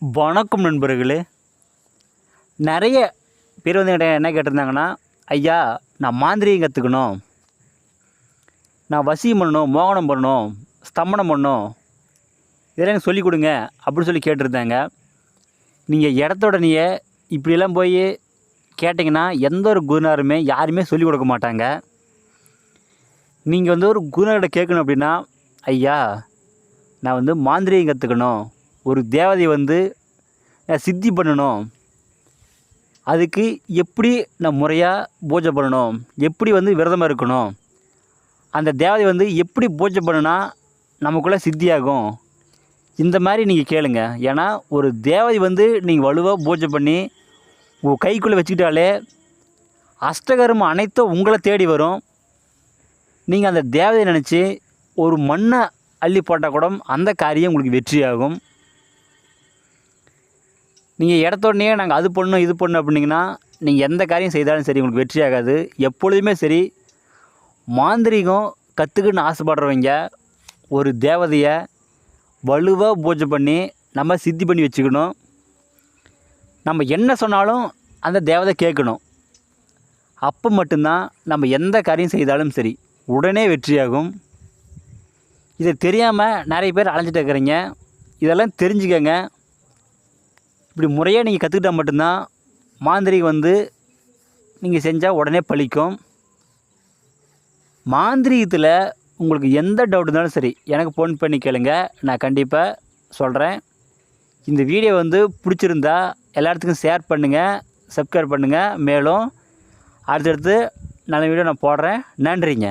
வணக்கம் நண்பர்களே. நிறைய பேர் வந்து என்கிட்ட என்ன கேட்டிருந்தாங்கன்னா ஐயா நான் மாந்திரியம் கற்றுக்கணும் நான் வசியம் பண்ணணும் மோகனம் பண்ணணும் ஸ்தம்பனம் பண்ணணும். இதெல்லாம் எனக்கு சொல்லிக் கொடுங்க அப்படின்னு சொல்லி கேட்டிருந்தாங்க. நீங்கள் இடத்தோட நீங்கள் இப்படியெல்லாம் போய் கேட்டிங்கன்னா எந்த ஒரு குருநாருமே யாருமே சொல்லிக் கொடுக்க மாட்டாங்க. நீங்கள் வந்து ஒரு குருநார்கிட்ட கேட்கணும் அப்படின்னா ஐயா நான் வந்து மாந்திரியம் கற்றுக்கணும் ஒரு தேவதை வந்து சித்தி பண்ணணும். அதுக்கு எப்படி நான் முறையாக பூஜை பண்ணணும்? எப்படி வந்து விரதமாக இருக்கணும்? அந்த தேவதை வந்து எப்படி பூஜை பண்ணுனா நமக்குள்ளே சித்தியாகும்? இந்த மாதிரி நீங்கள் கேளுங்க. ஏன்னா ஒரு தேவதை வந்து நீங்கள் வலுவாக பூஜை பண்ணி உங்கள் கைக்குள்ளே வச்சுக்கிட்டாலே அஷ்டகர்மம் அனைத்தும் உங்களை தேடி வரும். நீங்கள் அந்த தேவதையை நினச்சி ஒரு மண்ணை அள்ளி போட்டால் கூட அந்த காரியம் உங்களுக்கு வெற்றியாகும். நீங்கள் இடத்தோடனே நாங்கள் அது பண்ணணும் இது பண்ணணும் அப்படின்னீங்கன்னா நீங்கள் எந்த காரியம் செய்தாலும் சரி உங்களுக்கு வெற்றி ஆகாது. எப்பொழுதுமே சரி மாந்திரீகம் கற்றுக்குன்னு ஆசைப்படுறவங்க ஒரு தேவதையை வலுவாக பூஜை பண்ணி நம்ம சித்தி பண்ணி வச்சுக்கணும். நம்ம என்ன சொன்னாலும் அந்த தேவதை கேட்கணும். அப்போ மட்டும்தான் நம்ம எந்த காரியம் செய்தாலும் சரி உடனே வெற்றியாகும். இதை தெரியாமல் நிறைய பேர் அலைஞ்சிட்டு இருக்கிறீங்க. இதெல்லாம் தெரிஞ்சுக்கங்க. இப்படி முறையாக நீங்கள் கற்றுக்கிட்டால் மட்டும்தான் மாந்திரிகம் வந்து நீங்கள் செஞ்சால் உடனே பழிக்கும். மாந்திரீகத்தில் உங்களுக்கு எந்த டவுட் இருந்தாலும் சரி எனக்கு ஃபோன் பண்ணி கேளுங்க நான் கண்டிப்பாக சொல்கிறேன் இந்த வீடியோ வந்து பிடிச்சிருந்தா எல்லாத்துக்கும் ஷேர் பண்ணுங்கள் சப்ஸ்கிரைப் பண்ணுங்கள் மேலும் அடுத்தடுத்து நல்ல வீடியோ நான் போடுறேன். நன்றிங்க.